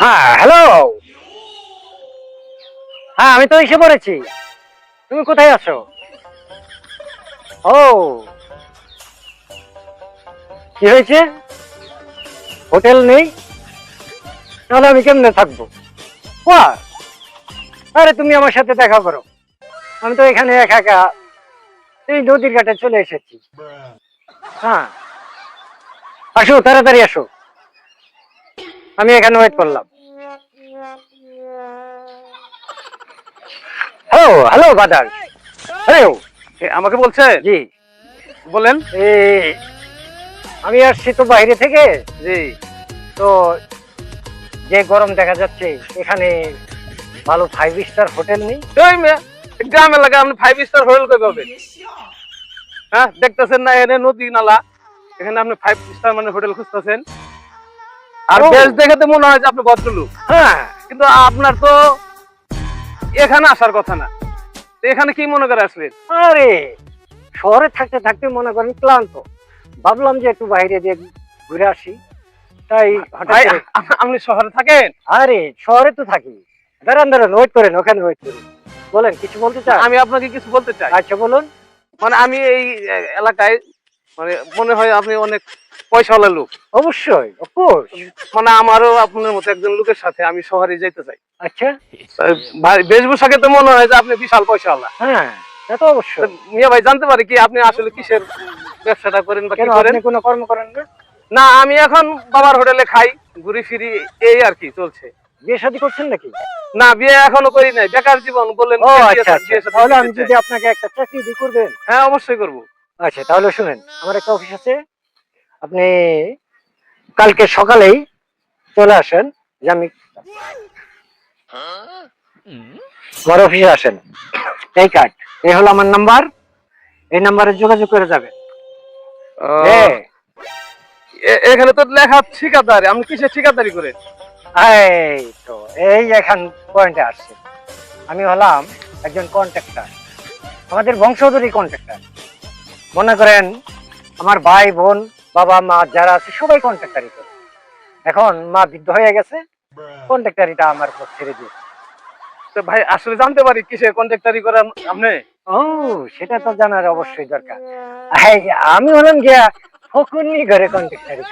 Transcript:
হ্যাঁ হ্যালো হ্যাঁ আমি তো এসে পড়েছি। তুমি কোথায় আছো? ও। কি হয়েছে? হোটেল নেই? তাহলে আমি কেমনে থাকব? আরে, তুমি আমার সাথে দেখা করো। আমি তো এখানে একা একা এই নদীর ঘাটে চলে এসেছি হ্যাঁ। আসো তাড়াতাড়ি আসো। আমি এখানে ওয়েট করলাম। হ্যালো হ্যালো বাদার। হ্যালো আমাকে বলছে? জি। বলেন। এ আমি আসছি তো বাইরে থেকে। জি। তো যে গরম দেখা যাচ্ছে এখানে ভালো ফাইভ স্টার হোটেল নেই। গ্রাম আপনি ফাইভ স্টার হোটেল কই পাবেন? হ্যাঁ দেখতেছেন না এখানে নদী নালা। এখানে আপনি ফাইভ স্টার মানে হোটেল খুঁজতেছেন। আর বেশ দেখে তো মনে হয় যে আপনি ভদ্রলোক। হ্যাঁ কিন্তু আপনার তো এখানে আসার কথা না। এখানে কি মনে করে আসলেন? আরে শহরে থাকতে থাকতে মনে করেন ক্লান্ত। ভাবলাম যে একটু বাইরে দিয়ে ঘুরে আসি। তাই হঠাৎ আপনি শহরে থাকেন? আরে শহরে তো থাকি। দাঁড়ান দাঁড়ান ওয়েট করেন ওখানে ওয়েট করেন। বলেন কিছু বলতে চান? আমি আপনাকে কিছু বলতে চাই। আচ্ছা বলুন। মানে আমি এই এলাকায় মানে মনে হয় আপনি অনেক পয়সাওয়ালা লোক। অবশ্যই অফকোর্স মানে আমারও আপনার মতো একজন লোকের সাথে আমি শহরে যেতে চাই। আচ্ছা। ভাই বেশভূষাকে তো মনে হয় যে আপনি বিশাল পয়সাওয়ালা। হ্যাঁ তা তো তো অবশ্যই মিয়া ভাই জানতে পারি কি আপনি আসলে কিসের ব্যবসাটা করেন বা কি করেন? কোনো কর্ম করেন না? না আমি এখন বাবার হোটেলে খাই ঘুরি ফিরি এই আর কি চলছে। বিয়ে শাদী করছেন নাকি? না বিয়ে এখনও করি নাই। বেকার জীবন বললেন ও আচ্ছা আচ্ছা। তাহলে আমি যদি আপনাকে একটা চাকরি দিয়ে করবেন? হ্যাঁ অবশ্যই করব। আচ্ছা তাহলে শুনেন আমার একটা অফিস আছে। আপনি কালকে সকালেই চলে আসেন যে আমি আমার অফিসে আসেন। এই কার্ড এই হলো আমার নাম্বার। এই নাম্বারে যোগাযোগ করে যাবেন। হ্যাঁ এখানে তো লেখা ঠিকাদারি আমি কিসের ঠিকাদারি করে? এই তো। এই এখন পয়েন্টে আসছে। আমি হলাম একজন কন্ট্রাক্টর আমাদের বংশধরী কন্ট্রাক্টর মনে করেন আমার ভাই বোন বাবা মা যারা আছে সবাই কন্ট্রাক্টারি করে এখন মা বৃদ্ধ হয়ে গেছে কন্ট্রাক্টারিটা আমার উপর ছেড়ে দিয়ে তো ভাই আসলে জানতে পারি কিসের কন্ট্রাক্টারি করেন আপনি? ও সেটা তো জানার অবশ্যই দরকার। আমি হলাম গিয়া ফকুন্নি ঘরে কন্ট্রাক্টারি